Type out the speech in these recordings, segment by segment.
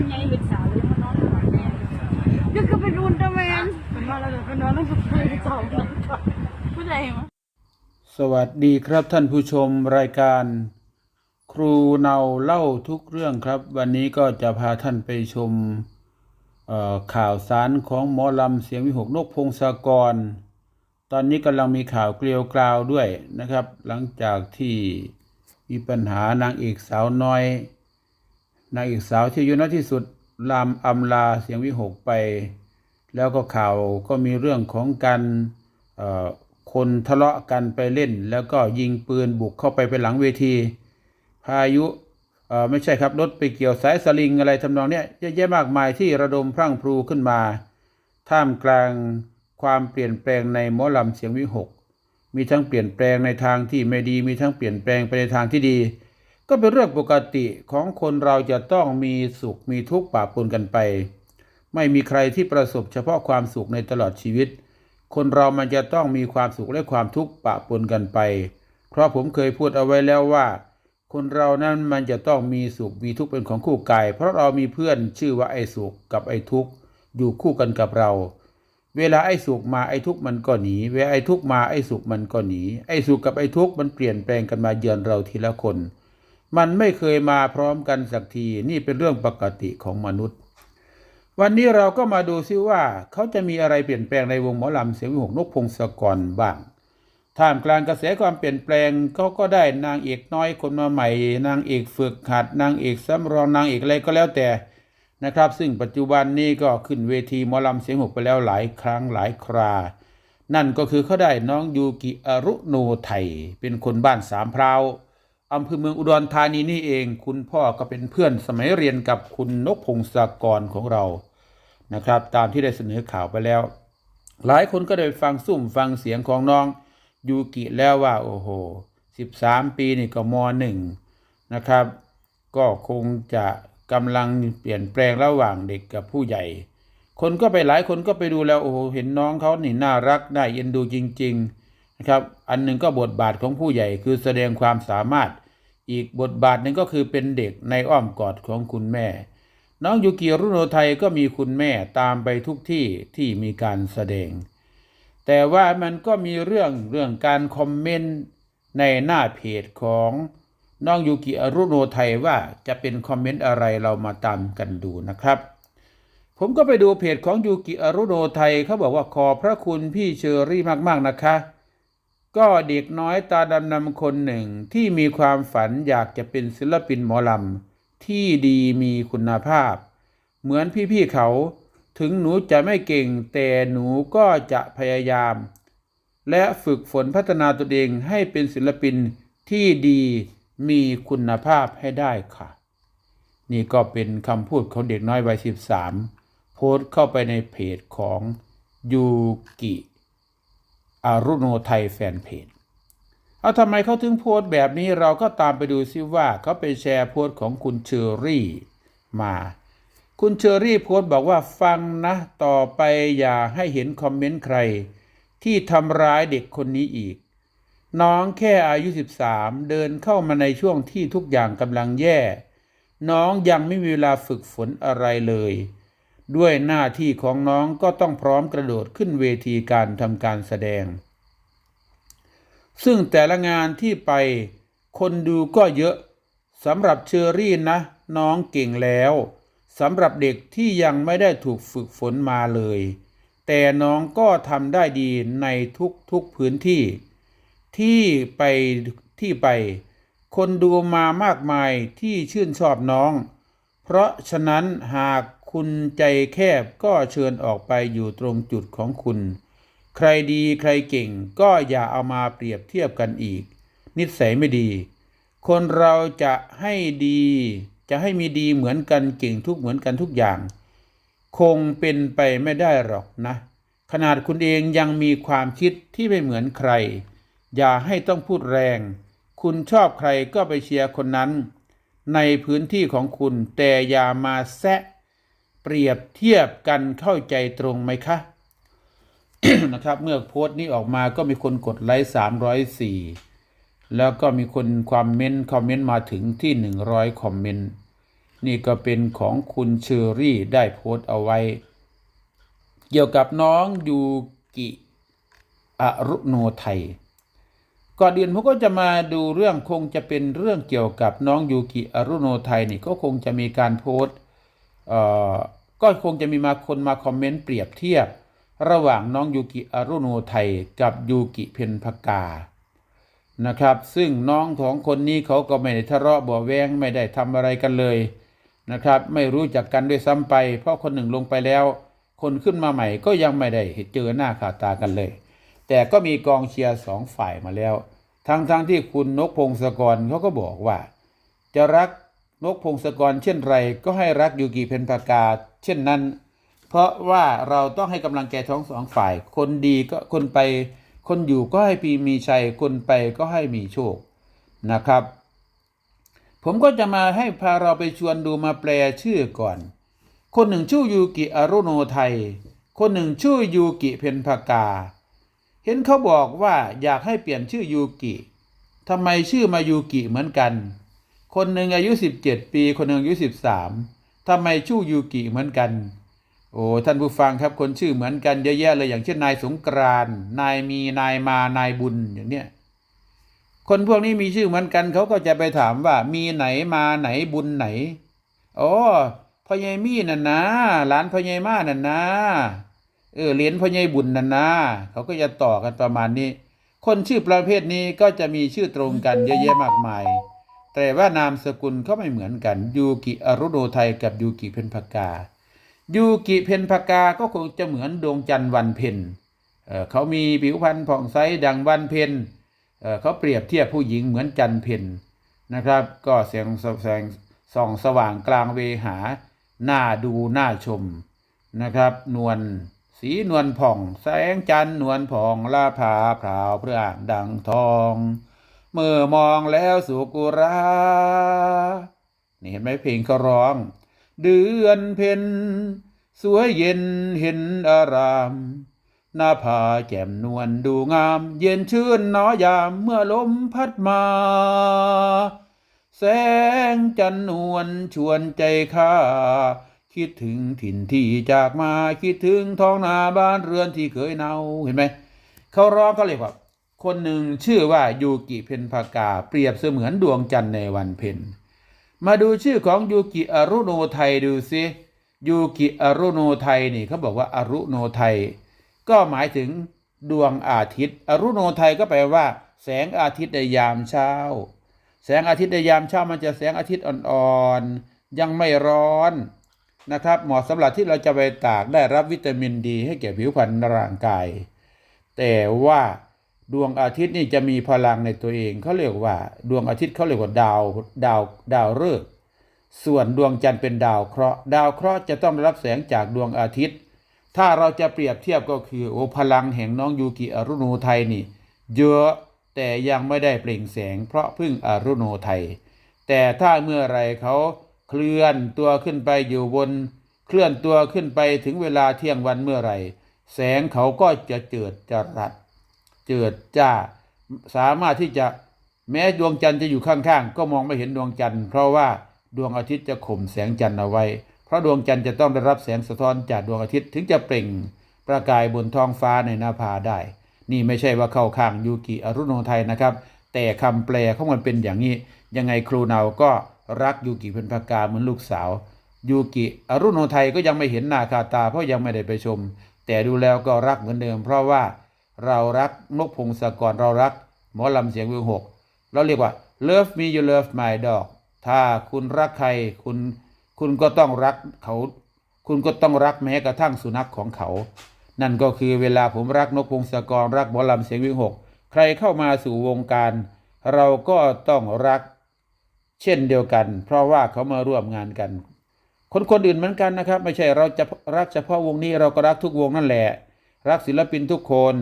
อนไงเป็นสาวหรือมานอนนอนแม่นี่ก็เป็นอุลตร้าแมนเป็นมาแล้วเดี๋ยวไปนอนต้องกับใครสองคนผู้ใดมั้งสวัสดีครับท่านผู้ชมรายการ ครูเนาเล่าทุกเรื่องครับ วันนี้ก็จะพาท่านไปชมเอ่อข่าวสารของหมอลำเสียงวิหกนกพงศกร ตอนนี้กำลังมีข่าวเกลียวกราวด้วยนะครับ หลังจากที่มีปัญหานางเอกสาวน้อย นางเอกสาวที่อายุน้อยที่สุดลามอำลาเสียงวิหกไป แล้วก็ข่าวก็มีเรื่องของการคนทะเลาะกันไปเล่น แล้วก็ยิงปืนบุกเข้าไปไปหลังเวที พายุไม่ใช่ครับรถไปเกี่ยวสายสลิงอะไรทำนองเนี้ยเยอะแยะมากมายที่ระดมพรั่งพรูขึ้นมา ท่ามกลางความเปลี่ยนแปลงในหมอลำเสียงวิหก มีทั้งเปลี่ยนแปลงในทางที่ไม่ดี มีทั้งเปลี่ยนแปลงไปในทางที่ดี ก็เป็นเรื่องปกติของคนเราจะต้องมีสุขมีทุกข์ปะปนกันไป ไม่มีใครที่ประสบเฉพาะความสุขในตลอดชีวิต คนเรามันจะต้องมีความสุขและความทุกข์ปะปนกันไป เพราะผมเคยพูดเอาไว้แล้วว่า คนเรานั้นมันจะต้องมีสุขมีทุกข์เป็นของคู่กาย เพราะเรามีเพื่อนชื่อว่าไอ้สุขกับไอ้ทุกข์อยู่คู่กันกับเรา เวลาไอ้สุขมาไอ้ทุกข์มันก็หนีเวลาไอ้ทุกข์มาไอ้สุขมันก็หนีไอ้สุขกับไอ้ทุกข์มันเปลี่ยนแปลงกันมาเยือนเราทีละคน มันไม่เคยมาพร้อมกันสักทีนี่เป็นเรื่องปกติของมนุษย์ วันนี้เราก็มาดูซิว่าเขาจะมีอะไรเปลี่ยนแปลงในวงหมอลำเสียงวิหกนกพงศกรบ้างท่ามกลางกระแสความเปลี่ยนแปลงเขาก็ได้นางเอกน้อยคนมาใหม่ นางเอกฝึกหัดนางเอกสำรองนางเอกอะไรก็แล้วแต่นะครับ ซึ่งปัจจุบันนี้ก็ขึ้นเวทีหมอลำเสียงหกไปแล้วหลายครั้งหลายครา นั่นก็คือเขาได้น้องยูกิอรุโนไทยเป็นคนบ้านสามพร้าว อำเภอเมืองอุดรธานีนี่เอง คุณพ่อก็เป็นเพื่อนสมัยเรียนกับคุณนกพงศกรของเรานะครับ ตามที่ได้เสนอข่าวไปแล้ว หลายคนก็ได้ฟังซุ่มฟังเสียงของน้องยูกิแล้วว่าโอ้โหสิบสามปีนี่ก็มหนึ่งนะครับ ก็คงจะกำลังเปลี่ยนแปลงระหว่างเด็กกับผู้ใหญ่ คนก็ไปหลายคนก็ไปดูแล้วโอ้โหเห็นน้องเขานี่น่ารักน่าเอ็นดูจริง ๆ นะครับ อันหนึ่งก็บทบาทของผู้ใหญ่คือแสดงความสามารถ อีกบทบาทหนึ่งก็คือเป็นเด็กในอ้อมกอดของคุณแม่ น้องยูกิรุโนไทยก็มีคุณแม่ตามไปทุกที่ที่มีการแสดง แต่ว่ามันก็มีเรื่องเรื่องการคอมเมนต์ในหน้าเพจของน้องยูกิอรุโนไทยว่าจะเป็นคอมเมนต์อะไรเรามาตามกันดูนะครับ ผมก็ไปดูเพจของยูกิอรุโนไทยเขาบอกว่าขอบพระคุณพี่เชอรี่มากๆนะคะ ก็เด็กน้อยตาดำนำคนหนึ่งที่มีความฝันอยากจะเป็นศิลปินหมอลำที่ดีมีคุณภาพ เหมือนพี่ๆเขา ถึงหนูจะไม่เก่งแต่หนูก็จะพยายาม และฝึกฝนพัฒนาตัวเองให้เป็นศิลปินที่ดีมีคุณภาพให้ได้ค่ะ นี่ก็เป็นคำพูดของเด็กน้อยวัย 13 โพสต์เข้าไปในเพจของยูกิ อารุโนไทยแฟนเพจเอาทำไมเขาถึงโพสต์แบบนี้เราก็ตามไปดูซิว่าเขาไปแชร์โพสต์ของคุณเชอรี่มา คุณเชอรี่โพสต์บอกว่าฟังนะ ต่อไปอย่าให้เห็นคอมเมนต์ใคร ที่ทำร้ายเด็กคนนี้อีก น้องแค่อายุ 13 เดินเข้ามาในช่วงที่ทุกอย่างกำลังแย่ น้องยังไม่มีเวลาฝึกฝนอะไรเลย ด้วยหน้าที่ของน้องก็ต้องพร้อมกระโดดขึ้นเวทีการทำการแสดง ซึ่งแต่ละงานที่ไปคนดูก็เยอะสำหรับเชอรี่นะ น้องเก่งแล้วสำหรับเด็กที่ยังไม่ได้ถูกฝึกฝนมาเลย แต่น้องก็ทำได้ดีในทุกๆพื้นที่ ที่ไปที่ไป คนดูมามากมายที่ชื่นชอบน้อง เพราะฉะนั้นหาก คุณใจแคบก็เชิญออกไปอยู่ตรงจุดของคุณ ใครดีใครเก่งก็อย่าเอามาเปรียบเทียบกันอีก นิสัยไม่ดี คนเราจะให้ดี จะให้มีดีเหมือนกันเก่งทุกเหมือนกันทุกอย่าง คงเป็นไปไม่ได้หรอกนะ ขนาดคุณเองยังมีความคิดที่ไม่เหมือนใคร อย่าให้ต้องพูดแรง คุณชอบใครก็ไปเชียร์คนนั้น ในพื้นที่ของคุณแต่อย่ามาแซะ เปรียบเทียบกันเข้าใจตรงไหมคะนะครับ เมื่อโพสต์นี้ออกมาก็มีคนกดไลค์304แล้วก็มีคนความเมนต์คอมเมนต์มาถึงที่100คอมเมนต์นี่ก็เป็นของคุณเชอรี่ได้โพสต์เอาไว้ เกี่ยวกับน้องยูกิอรุโนไทยก่อนอื่นผมก็จะมาดูเรื่องคงจะเป็นเรื่องเกี่ยวกับน้องยูกิอรุโนไทยนี่ก็คงจะมีการโพสต์ ก็คงจะมีมาคนมาคอมเมนต์เปรียบเทียบ ระหว่างน้องยูกิอารุโนไทยกับยูกิเพนพกานะครับ ซึ่งน้องของคนนี้เขาก็ไม่ได้ทะเลาะเบ่อแวงไม่ได้ทำอะไรกันเลยนะครับ ไม่รู้จักกันด้วยซ้ำไป เพราะคนหนึ่งลงไปแล้ว คนขึ้นมาใหม่ก็ยังไม่ได้เจอหน้าขาตากันเลย แต่ก็มีกองเชียร์สองฝ่ายมาแล้วทั้งๆทที่คุณนกพงศกรเขาก็บอกว่า จะรัก นกพงศกรเช่นไรก็ให้รักยูกิเพนพากา เช่นนั้น เพราะว่าเราต้องให้กำลังแก่ทั้งสองฝ่าย คนดีก็คนไป คนอยู่ก็ให้ปีมีชัย คนไปก็ให้มีโชคนะครับ ผมก็จะมาให้พาเราไปชวนดูมาแปลชื่อก่อน คนหนึ่งชื่อยูกิอารุโนไทย คนหนึ่งชื่อยูกิเพนพากา เห็นเขาบอกว่าอยากให้เปลี่ยนชื่อยูกิทำไมชื่อมายูกิเหมือนกัน คนหนึ่งอายุ17ปี คนหนึ่งอายุ13ทำไมชื่ยูกิเหมือนกัน โอ้ท่านผู้ฟังครับคนชื่อเหมือนกันเยอะแยะเลยอย่างเช่นนายสงกรานนายมีนายมานายบุญอย่างเนี้ยคนพวกนี้มีชื่อเหมือนกันเขาก็จะไปถามว่า มีไหนมาไหนบุญไหนโอ๋อพ่อใหญ่มีน่ะนะหลานพ่อใหญ่มาน่ะนะเออเหรียญพ่อใหญ่บุญน่ะนะเขาก็จะต่อกันประมาณนี้ คนชื่อประเภทนี้ก็จะมีชื่อตรงกันเยอะแยะมากมาย แต่ว่านามสกุลเขาไม่เหมือนกัน ยูกิอรุโนไทยกับยูกิเพนพกา ยูกิเพนพกาก็คงจะเหมือนดวงจันทร์วันเพ็ญเเขามีผิวพรรณผ่องใสดังวันเพ็ญเเขาเปรียบเทียบผู้หญิงเหมือนจันทร์เพ็ญนะครับ ก็แสงแสงส่องสว่างกลางเวหาหน่าดูหน่าชมนะครับ นวลสีนวลผ่อง แสงจันทร์นวลผ่องลาผาพราวเพื่อดังทอง เมื่อมองแล้วสุกุรานี่เห็นไหมเพลงเขาร้อง เดือนเพ็ญสวยเย็นเห็นอารามหน้าผาแจ่มนวลดูงาม เย็นชื่นหนอยามเมื่อลมพัดมา แสงจันนวลชวนใจข้า คิดถึงถิ่นที่จากมาคิดถึงท้องนาบ้านเรือนที่เคยเนาเห็นไหมเขาร้องเขาเรียกว่า คนหนึ่งชื่อว่ายูกิเพนพากา เปรียบเสมือนดวงจันทร์ในวันเพ็ญมาดูชื่อของยูกิอรุโนไทยดูสิยูกิอรุโนไทยนี่เขาบอกว่าอรุโนไทย ก็หมายถึงดวงอาทิตย์อรุโนไทยก็แปลว่า แสงอาทิตย์ในยามเช้า แสงอาทิตย์ในยามเช้ามันจะแสงอาทิตย์อ่อนๆยังไม่ร้อนนะครับเหมาะสำหรับที่เราจะไปตากได้รับวิตามินดี ให้แก่ผิวพรรณร่างกาย แต่ว่า ดวงอาทิตย์นี่จะมีพลังในตัวเองเขาเรียกว่า ดวงอาทิตย์เขาเรียกว่าดาวดาวดาวฤกษ์ส่วนดวงจันทร์เป็นดาวเคราะห์ดาวเคราะห์จะต้องรับแสงจากดวงอาทิตย์ ถ้าเราจะเปรียบเทียบก็คือโอพลังแห่งน้องยูกิอรุโนไทยนี่ เยอะแต่ยังไม่ได้เปล่งแสง เพราะพึ่งอรุโนไทย แต่ถ้าเมื่อไรเขาเคลื่อนตัวขึ้นไปอยู่บน เคลื่อนตัวขึ้นไปถึงเวลาเที่ยงวันเมื่อไรแสงเขาก็จะเจิดจรัส เจิดจ้า สามารถที่จะแม้ดวงจันทร์จะอยู่ข้างๆ ก็มองไม่เห็นดวงจันทร์ เพราะว่าดวงอาทิตย์จะข่มแสงจันทร์เอาไว้ เพราะดวงจันทร์จะต้องได้รับแสงสะท้อนจากดวงอาทิตย์ถึงจะเปล่งประกายบนท้องฟ้าในหน้าผาได้ นี่ไม่ใช่ว่าเข้าข้างยูกิอรุโนไทยนะครับ แต่คำแปลของมันเป็นอย่างนี้ ยังไงครูเนาก็รักยูกิเป็นพากาเหมือนลูกสาว ยูกิอรุโนไทยก็ยังไม่เห็นหน้าคาตาเพราะยังไม่ได้ไปชม แต่ดูแล้วก็รักเหมือนเดิม เพราะว่า เรารักนกพงศกรเรารัก หมอลำเสียงวิวหกเราเรียกว่า love me you love my dog ถ้าคุณรักใครคุณคุณก็ต้องรักเขา คุณก็ต้องรักแม้กระทั่งสุนัขของเขา นั่นก็คือเวลาผมรักนกพงศกรรักหมอลำเสียงวิวหกใครเข้ามาสู่วงการ เราก็ต้องรัก เช่นเดียวกัน เพราะว่าเขามาร่วมงานกัน คนคนอื่นเหมือนกันนะครับ ไม่ใช่เราจะรักเฉพาะวงนี้เราก็รักทุกวงนั่นแหละ รักศิลปินทุกคน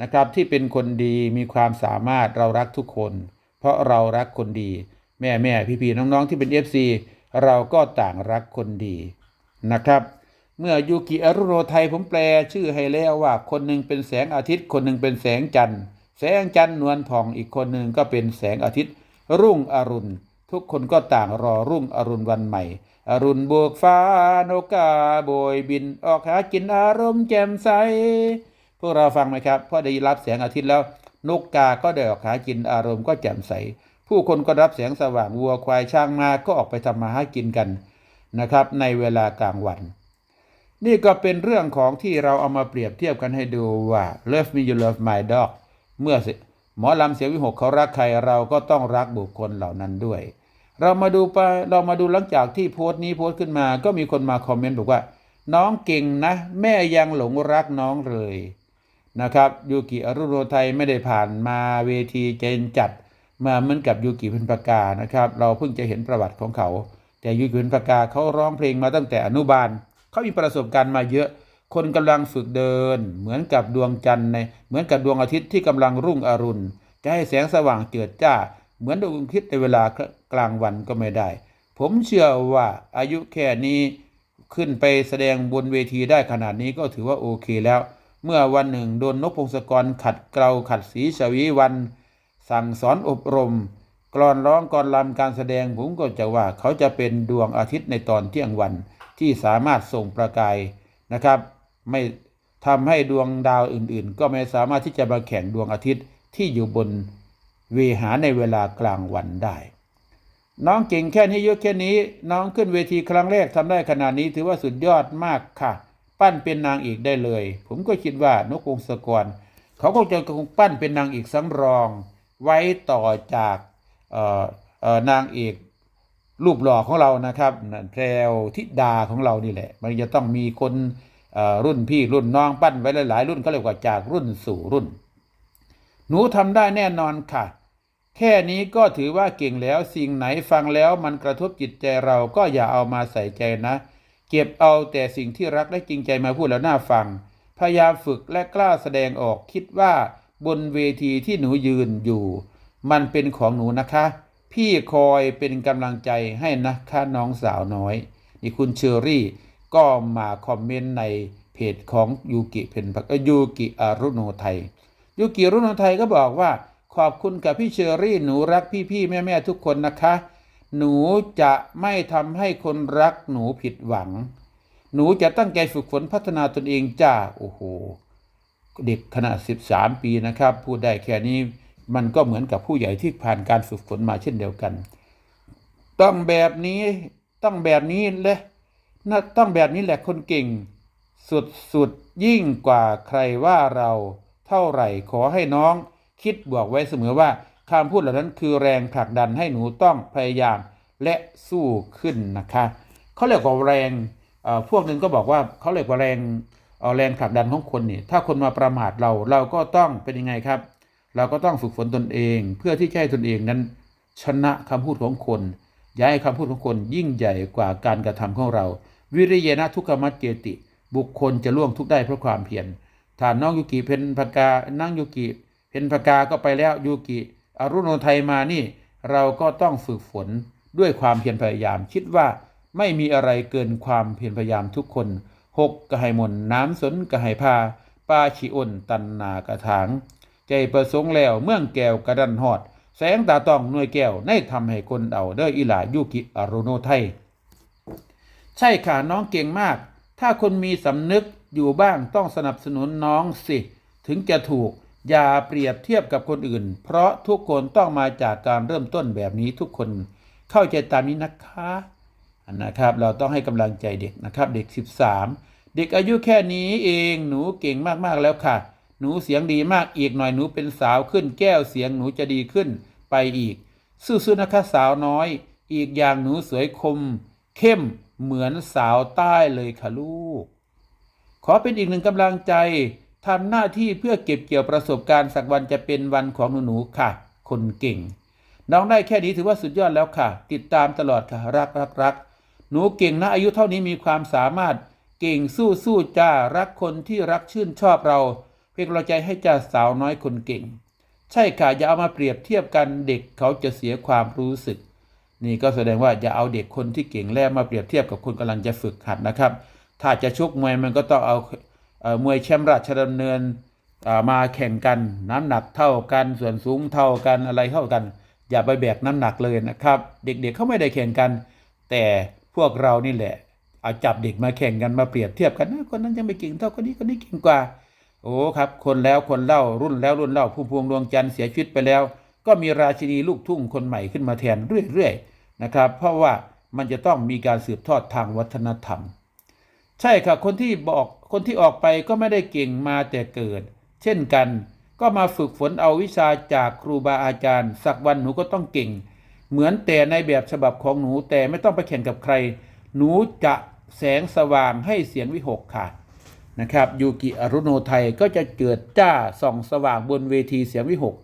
นะครับที่เป็นคนดีมีความสามารถเรารักทุกคน เพราะเรารักคนดี แม่แม่พี่พี่น้องๆที่เป็น FC เราก็ต่างรักคนดีนะครับ เมื่อยูกิอรุโนไทยผมแปลชื่อให้แล้วว่าคนหนึ่งเป็นแสงอาทิตย์ คนหนึ่งเป็นแสงจันทร์ แสงจันทร์นวลผ่องอีกคนหนึ่งก็เป็นแสงอาทิตย์ รุ่งอรุณ ทุกคนก็ต่างรอรุ่งอรุณวันใหม่ อรุณบวกฟ้านกาโบยบินออกหากินอารมณ์แจ่มใส วกเราฟังไหมครับพอได้รับแสงอาทิตย์แล้ว นกกาก็ได้ออกหากินอารมณ์ก็แจ่มใส ผู้คนก็รับแสงสว่างวัวควายช้างมาก็ออกไปทำมาหากินกันนะครับ ในเวลากลางวัน นี่ก็เป็นเรื่องของที่เราเอามาเปรียบเทียบกันให้ดูว่า Love me you love my dog เมื่อสิหมอลำเสียงวิหกเขารักใครเราก็ต้องรักบุคคลเหล่านั้นด้วย เรามาดูไปเรามาดูหลังจากที่โพสต์นี้โพสต์ขึ้นมา ก็มีคนมาคอมเมนต์บอกว่า น้องเก่งนะ แม่ยังหลงรักน้องเลย นะครับยูกิอรุโรไทยไม่ได้ผ่านมาเวทีเจนจัดมาเหมือนกับยูกิพ็ญปากานะครับ เราเพิ่งจะเห็นประวัติของเขา แต่ยูกิพ็ญปากาเขาร้องเพลงมาตั้งแต่อนุบาลเขามีประสบการณ์มาเยอะ คนกำลังฝึกเดิน เหมือนกับดวงจันทร์ในเหมือนกับดวงอาทิตย์ที่กำลังรุ่งอรุณจะให้แสงสว่างเจิดจ้า เหมือนดวงอาทิตย์ในเวลากลางวันก็ไม่ได้ ผมเชื่อว่าอายุแค่นี้ขึ้นไปแสดงบนเวทีได้ขนาดนี้ก็ถือว่าโอเคแล้ว เมื่อวันหนึ่งโดนนกพงศกรขัดเกลาขัดสีชวีวัน สั่งสอนอบรมกลอนร้องกลอนลำการแสดงผมก็จะว่าเขาจะเป็นดวงอาทิตย์ในตอนเที่ยงวันที่สามารถส่งประกายนะครับ ไม่ทำให้ดวงดาวอื่นๆ ก็ไม่สามารถที่จะมาแข่งดวงอาทิตย์ที่อยู่บนเวหาในเวลากลางวันได้ น้องเก่งแค่นี้เยอะแค่นี้ น้องขึ้นเวทีครั้งแรกทำได้ขนาดนี้ถือว่าสุดยอดมากค่ะ ปั้นเป็นนางเอกได้เลย ผมก็คิดว่านกพงศกร เขาก็จะคงปั้นเป็นนางเอกสำรอง ไว้ต่อจากเออเออนางเอกรูปหล่อของเรานะครับแพรวธิดาของเรานี่แหละ มันจะต้องมีคนรุ่นพี่รุ่นน้องปั้นไว้หลาย ๆ รุ่นเขาเรียกว่าจากรุ่นสู่รุ่น หนูทำได้แน่นอนค่ะ แค่นี้ก็ถือว่าเก่งแล้วสิ่งไหนฟังแล้วมันกระทบจิตใจเราก็อย่าเอามาใส่ใจนะ เก็บเอาแต่สิ่งที่รักและจริงใจมาพูดแล้วน่าฟัง พยายามฝึกและกล้าแสดงออกคิดว่าบนเวทีที่หนูยืนอยู่ มันเป็นของหนูนะคะ พี่คอยเป็นกำลังใจให้นะคะน้องสาวน้อย นี่คุณเชอรี่ก็มาคอมเมนต์ในเพจของยูกิเพนพักยูกิอารุโนไทยยูกิรุโนไทยก็บอกว่า ขอบคุณกับพี่เชอรี่หนูรักพี่ๆแม่ๆทุกคนนะคะ หนูจะไม่ทำให้คนรักหนูผิดหวัง หนูจะตั้งใจฝึกฝนพัฒนาตนเองจ้า โอ้โห เด็กขนาด 13 ปีนะครับ พูดได้แค่นี้มันก็เหมือนกับผู้ใหญ่ที่ผ่านการฝึกฝนมาเช่นเดียวกัน ต้องแบบนี้ต้องแบบนี้และนะต้องแบบนี้แหละคนเก่ง สุดสุดยิ่งกว่าใครว่าเราเท่าไหร่ขอให้น้องคิดบวกไว้เสมอว่า คำพูดเหล่านั้นคือแรงผลักดันให้หนูต้องพยายามและสู้ขึ้นนะคะเขาเรียกว่าแรงพวกนึงก็บอกว่าเขาเรียกว่าแรงแรงผลักดันของคนนี่ถ้าคนมาประมาทเราเราก็ต้องเป็นยังไงครับ เราก็ต้องฝึกฝนตนเอง เพื่อที่จะให้ตนเองนั้น ชนะคำพูดของคนย่าให้คำพูดของคนยิ่งใหญ่กว่าการกระทำของเรา วิริยนะทุกขมัจเจติ บุคคลจะล่วงทุกได้เพราะความเพียรถ้าน้องยูกิเพนพกานั่งยูกิเพนพกาก็ไปแล้วยูกิ อรุณโนไทยมานี่ เราก็ต้องฝึกฝนด้วยความเพียรพยายาม คิดว่าไม่มีอะไรเกินความเพียรพยายามทุกคนหกกระไหมนน้ำสนกระไหพาปาชิอนตันนากระถาง ใจประสงค์แล้วเมืองแก้วกระดันหอด แสงตาต้องหน่วยแก้วในทำให้คนเดาเด้ออีหลายุกิอรุโนไทย ใช่ค่ะน้องเก่งมาก ถ้าคนมีสำนึกอยู่บ้างต้องสนับสนุนน้องสิ ถึงจะถูก อย่าเปรียบเทียบกับคนอื่น เพราะทุกคนต้องมาจากการเริ่มต้นแบบนี้ทุกคนเข้าใจตามนี้นะคะนะครับ เราต้องให้กำลังใจเด็กนะครับ เด็ก 13 เด็กอายุแค่นี้เองหนูเก่งมากๆแล้วค่ะ หนูเสียงดีมากอีกหน่อยหนูเป็นสาวขึ้น แก้วเสียงหนูจะดีขึ้นไปอีกสู้ๆนะคะสาวน้อย อีกอย่างหนูสวยคม เข้มเหมือนสาวใต้เลยค่ะลูก ขอเป็นอีกหนึ่งกำลังใจ ทำหน้าที่เพื่อเก็บเกี่ยวประสบการณ์สักวันจะเป็นวันของหนูๆค่ะ คนเก่ง น้องได้แค่นี้ถือว่าสุดยอดแล้วค่ะ ติดตามตลอดค่ะรักรักรักหนูเก่งนะอายุเท่านี้มีความสามารถเก่งสู้สู้จ้ารักคนที่รักชื่นชอบเราเป็นกำลังใจให้จ้าสาวน้อยคนเก่ง ใช่ค่ะอย่าเอามาเปรียบเทียบกันเด็กเขาจะเสียความรู้สึก นี่ก็แสดงว่าอย่าเอาเด็กคนที่เก่งแล้วมาเปรียบเทียบกับคนกำลังจะฝึกหัดนะครับ ถ้าจะชกมวยมันก็ต้องเอา มวยแชมป์ราชดำเนินมาแข่งกันน้ำหนักเท่ากันส่วนสูงเท่ากันอะไรเท่ากัน อย่าไปแบกน้ำหนักเลยนะครับ เด็กๆเขาไม่ได้แข่งกัน แต่พวกเรานี่แหละเอาจับเด็กมาแข่งกันมาเปรียบเทียบกันนะคนนั้นยังไม่เก่งเท่าคนนี้คนนี้เก่งกว่า โอ้ครับ คนแล้วคนเล่ารุ่นแล้วรุ่นเล่าผู้พวงดวงจันทร์เสียชีวิตไปแล้ว ก็มีราชินีลูกทุ่งคนใหม่ขึ้นมาแทนเรื่อยๆนะครับ เพราะว่ามันจะต้องมีการสืบทอดทางวัฒนธรรม ใช่ครับคนที่บอก คนที่ออกไปก็ไม่ได้เก่งมาแต่เกิด เช่นกัน ก็มาฝึกฝนเอาวิชาจากครูบาอาจารย์ สักวันหนูก็ต้องเก่ง เหมือนแต่ในแบบฉบับของหนูแต่ไม่ต้องไปแข่งกับใคร หนูจะแสงสว่างให้เสียงวิหกค่ะนะครับยูกิอรุโนไทยก็จะเกิดจ้าส่องสว่างบนเวทีเสียงวิหก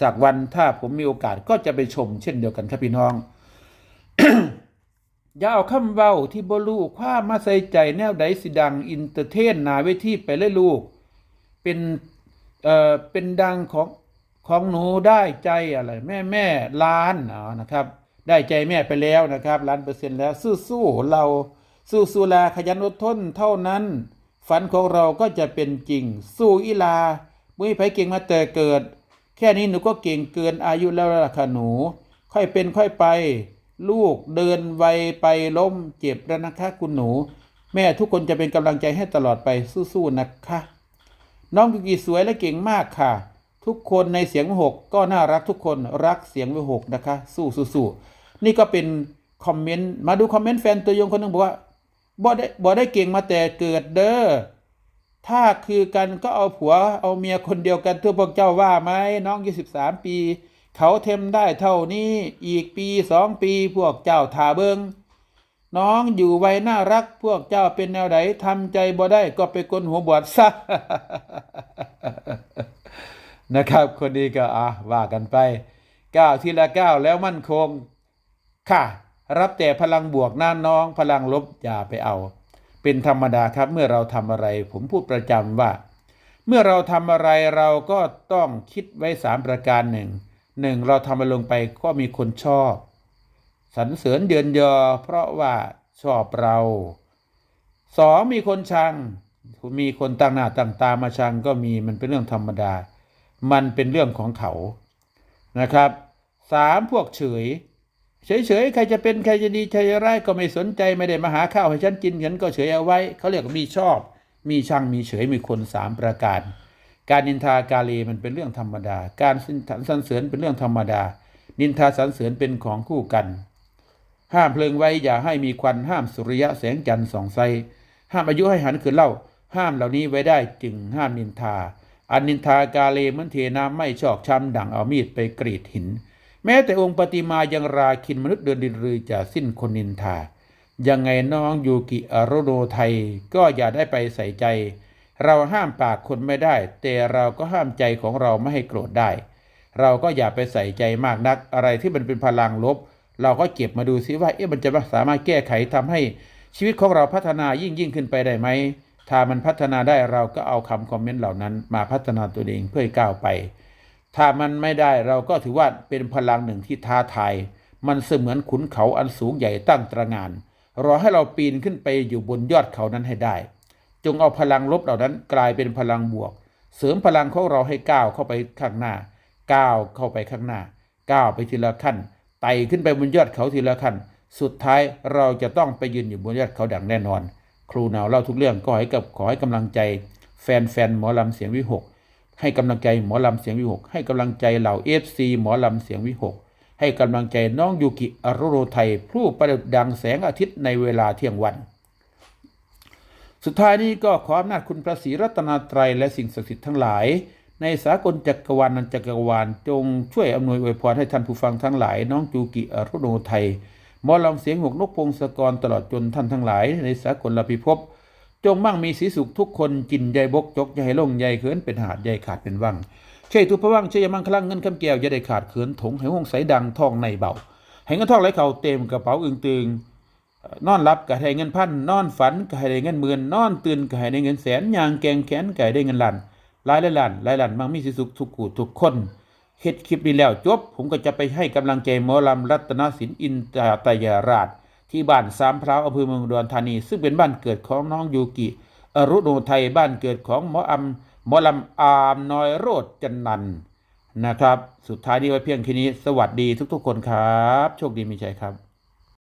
สักวันถ้าผมมีโอกาสก็จะไปชมเช่นเดียวกันครับพี่น้อง ย่าเอาคำเว้าที่บ่ลูกความมาใส่ใจแนวใดสิดังอินเตอร์เทนนาเวทีไปเลยลูก เป็นเอ่อเป็นดังของของหนูได้ใจอะไรแม่แม่ล้านนะครับ ได้ใจแม่ไปแล้วนะครับล้านเปอร์เซ็นต์แล้วสู้สู้เราสู้สู้ลาขยันอดทนเท่านั้น ฝันของเราก็จะเป็นจริง สู้อีลามุ้ยไผเก่งมาแต่เกิด แค่นี้หนูก็เก่งเกินอายุแล้วล่ะค่ะหนู ค่อยเป็นค่อยไป ลูกเดินไวไปล้มเจ็บแล้วนะคะ คุณหนู แม่ทุกคนจะเป็นกำลังใจให้ตลอดไปสู้ๆนะคะ น้องยูกิสวยและเก่งมากค่ะ ทุกคนในเสียงวิหกก็น่ารักทุกคนรักเสียงวิหกนะคะ สู้สู้ๆนี่ก็เป็นคอมเมนต์มาดูคอมเมนต์แฟนตัวยงคนหนึงบอกว่าบ่ได้บ่ได้เก่งมาแต่เกิดเด้อถ้าคือกันก็เอาผัวเอาเมียคนเดียวกันทั่วพวกเจ้าว่าไหมน้องยี่สิบสามปี เขาเทมได้เท่านี้อีกปีสองปีพวกเจ้าทาเบิงน้องอยู่ไว้น่ารักพวกเจ้าเป็นแนวไหนทำใจบ่ได้ก็ไปกลนหัวบวชซะนะครับ คนนี้ก็อะว่ากันไปก้าวทีละก้าวแล้วมั่นคง ค่ะ รับแต่พลังบวกน่านน้องพลังลบอย่าไปเอา เป็นธรรมดาครับเมื่อเราทำอะไร ผมพูดประจำว่า เมื่อเราทำอะไรเราก็ต้องคิดไว้สามประการหนึ่ง หนึ่งเราทำอะไรลงไปก็มีคนชอบสรรเสริญเดือนยอ เพราะว่าชอบเราสองมีคนชัง มีคนตั้งหน้าตั้งตามาชังก็มีมันเป็นเรื่องธรรมดา มันเป็นเรื่องของเขานะครับสามพวกเฉย เฉยๆใครจะเป็นใครจะดีใครจะร้ายก็ไม่สนใจไม่ได้มาหาข้าวให้ฉันกินฉันก็เฉยเอาไว้ เขาเรียกว่ามีชอบ มีชังมีเฉยมีคนสามประการ การนินทากาเลมันเป็นเรื่องธรรมดา การสรรเสริญเป็นเรื่องธรรมดา นินทาสรรเสริญเป็นของคู่กัน ห้ามเพลิงไว้อย่าให้มีควันห้ามสุริยะแสงจันทร์ส่องไซห้ามอายุให้หันคืนเล่า ห้ามเหล่านี้ไว้ได้จึงห้ามนินทา อันนินทากาเลมือนเทน้ำไม่ชอกช้ำดังเอามีดไปกรีดหิน แม้แต่องค์ปฏิมายังราคินมนุษย์เดินดินรือจะสิ้นคนนินทา ยังไงน้องยูกิอโรโดไทยก็อย่าได้ไปใส่ใจ เราห้ามปากคนไม่ได้ แต่เราก็ห้ามใจของเราไม่ให้โกรธได้ เราก็อย่าไปใส่ใจมากนัก อะไรที่มันเป็นพลังลบ เราก็เก็บมาดูซิว่าเอ๊ะมันจะสามารถแก้ไขทำให้ชีวิตของเราพัฒนายิ่งยิ่งขึ้นไปได้ไหม ถ้ามันพัฒนาได้เราก็เอาคำคอมเมนต์เหล่านั้น มาพัฒนาตัวเองเพื่อให้ก้าวไป ถ้ามันไม่ได้เราก็ถือว่าเป็นพลังหนึ่งที่ท้าทาย มันเสมือนขุนเขาอันสูงใหญ่ตั้งตระงาน รอให้เราปีนขึ้นไปอยู่บนยอดเขานั้นให้ได้ จงเอาพลังลบเหล่านั้นกลายเป็นพลังบวก เสริมพลังของเราให้ก้าวเข้าไปข้างหน้า ก้าวเข้าไปข้างหน้า ก้าวไปทีละขั้น ไต่ขึ้นไปบนยอดเขาทีละขั้น สุดท้ายเราจะต้องไปยืนอยู่บนยอดเขาดังแน่นอน ครูหนาวเล่าทุกเรื่องก็ให้กับขอให้กำลังใจ แฟนๆหมอลำเสียงวิหก ให้กำลังใจหมอลำเสียงวิหก ให้กำลังใจเหล่าเอฟซีหมอลำเสียงวิหก ให้กำลังใจน้องยูกิอรุโรไทยผู้ประดับดังแสงอาทิตย์ในเวลาเที่ยงวัน สุดท้ายนี้ก็ขออำนาจคุณพระศรีรัตนตรัยและสิ่งศักดิ์สิทธิ์ทั้งหลาย ในสากลจักรวาลนันจักรวาลจงช่วยอำนวยอวยพรให้ท่านผู้ฟังทั้งหลาย น้องจูกิอรุโนไทยมอลำเสียงหกนกพงศกรตลอดจนท่านทั้งหลาย ในสากลลพิภพจงมั่งมีสีสุขทุกคนจินใยบกจกอย่หลงใยเขินเป็นหาดใยขาดเป็นวังเช่ทุพวังเชยมังคลังเงินคำแก้วอย่าได้ขาดเขินถงให้ห้องใสดังทองในเบาให้เงินทองไหลเข่าเต็มกระเป๋าอึงตึง นอนหลับก็ให้เงินพันนอนฝันก็ให้ได้เงินหมื่นนอนตื่นก็ให้ได้เงินแสนยางแกงแขนก็ให้ได้เงินล้านหลายหลายล้านหลายล้านมังมีสิสุขทุกกูทุกคนเฮ็ดคลิปนี้แล้วจบ ผมก็จะไปให้กำลังใจหมอลำรัตนศิลป์อินตาตยาราช ที่บ้านสามพร้าวอำเภอเมืองดอุดรธานี ซึ่งเป็นบ้านเกิดของน้องยูกิอรุโนไทยบ้านเกิดของหมออำหมอลำอามน้อยโรดจันนันนะครับ สุดท้ายนี้ไว้เพียงแค่นี้ สวัสดีทุกๆคนครับ โชคดีมีใจครับ